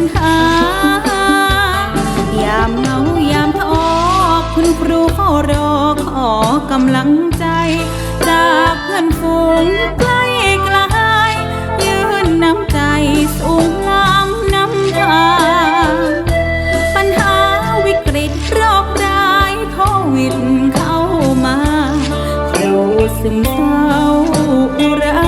ปัญหายามเหงายามท้อคุณครูเฝ้ารอขอกำลังใจ จากเพื่อนฝูงใกล้ไกลยืนน้ำใจสูงล้ำน้ำทาปัญหาวิกฤตโรคร้ายโควิดเข้ามา ครูซึมเศร้าอุรา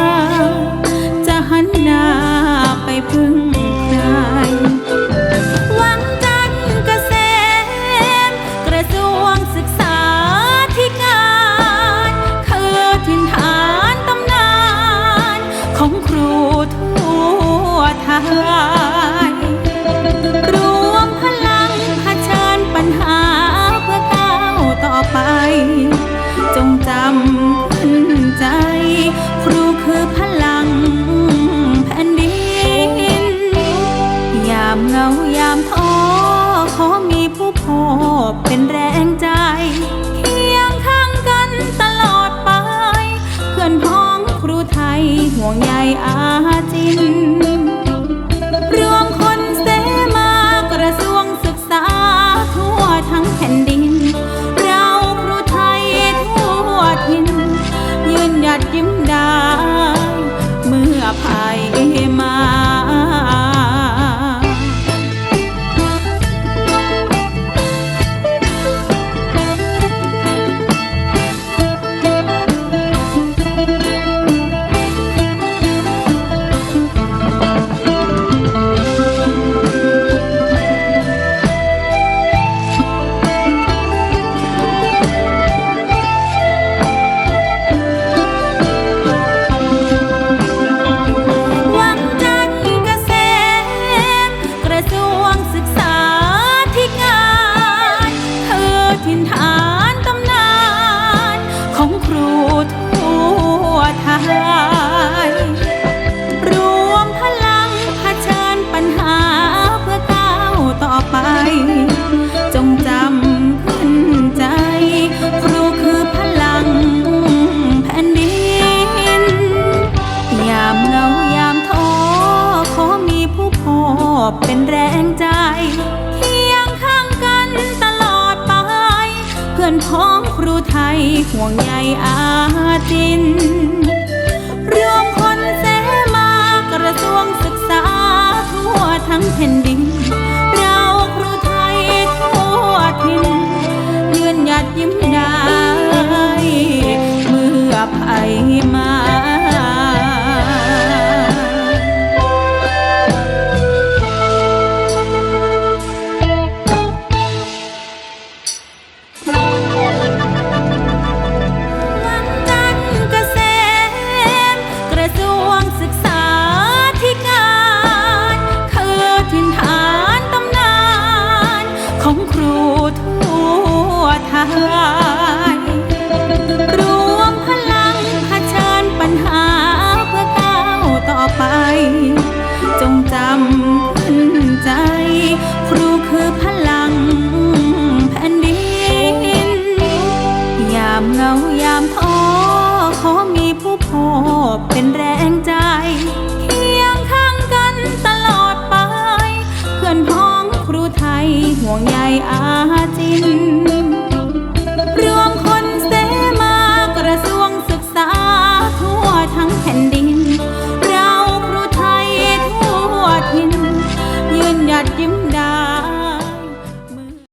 วไทยรวมพลังเผชิญปัญหาเพื่อก้าวต่อไป จงจำขึ้นใจ ครูคือพลังแผ่นดิน ยามเหงายามท้อขอมีผู้พบเป็นแรง วไทยรวมพลังเผชิญปัญหาเพื่อก้าวต่อไป จงจำขึ้นใจ ครูคือพลังแผ่นดิน ยามเหงายามท้อขอมีผู้พบเป็นแรงใจเคียงข้างกันตลอดไปเพื่อนพ้องครูไทยห่วงใยอาจิน รวมคนเสมากระทรวงศึกษาทั่วทั้งแผ่นดิน